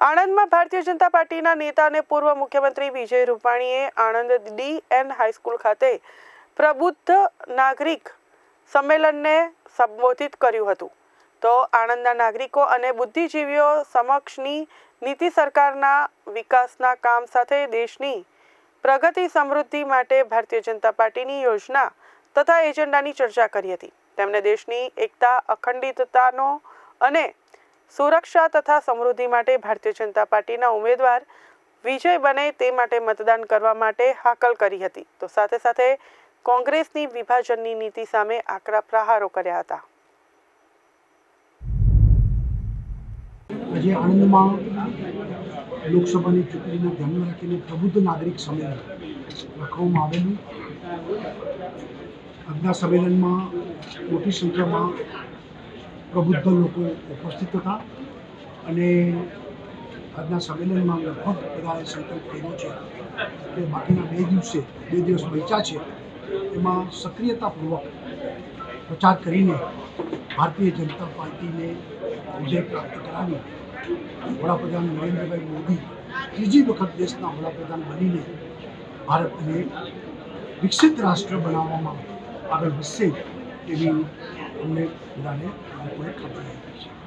આણંદમાં ભારતીય જનતા પાર્ટીના નેતા અને પૂર્વ મુખ્યમંત્રી વિજય રૂપાણીએ આણંદ ડી એન હાઈસ્કૂલ ખાતે પ્રબુદ્ધ નાગરિક સંમેલનને સંબોધિત કર્યું હતું. તો આણંદના નાગરિકો અને બુદ્ધિજીવીઓ સમક્ષની નીતિ સરકારના વિકાસના કામ સાથે દેશની પ્રગતિ સમૃદ્ધિ માટે ભારતીય જનતા પાર્ટીની યોજના તથા એજન્ડાની ચર્ચા કરી હતી. તેમણે દેશની એકતા, અખંડિતતાનો અને સુરક્ષા તથા સમૃદ્ધિ માટે ભારતીય જનતા પાર્ટીના ઉમેદવાર વિજય બને તે માટે મતદાન કરવા માટે હાકલ કરી હતી. તો સાથે સાથે કોંગ્રેસની વિભાજનની નીતિ સામે આકરા પ્રહારો કર્યા હતા. આજે આણંદમાં લોકસભાની ચૂંટણીને ધ્યાનમાં રાખીને પ્રબુદ્ધ નાગરિક સંમેલન રાખવામાં આવેલું. આજના સંમેલનમાં મોટી સંખ્યામાં પ્રબુદ્ધ લોકો ઉપસ્થિત હતા. અને આજના સંમેલનમાં લગભગ બધાએ સંકલ્પ કર્યો છે કે બાકીના બે દિવસે, બે દિવસ બચ્યા છે, એમાં સક્રિયતાપૂર્વક પ્રચાર કરીને ભારતીય જનતા પાર્ટીને વિજય પ્રાપ્ત કરાવી વડાપ્રધાન નરેન્દ્રભાઈ મોદી ત્રીજી વખત દેશના વડાપ્રધાન બનીને ભારતને વિકસિત રાષ્ટ્ર બનાવવામાં આગળ વધશે એવી અમને બધાને company.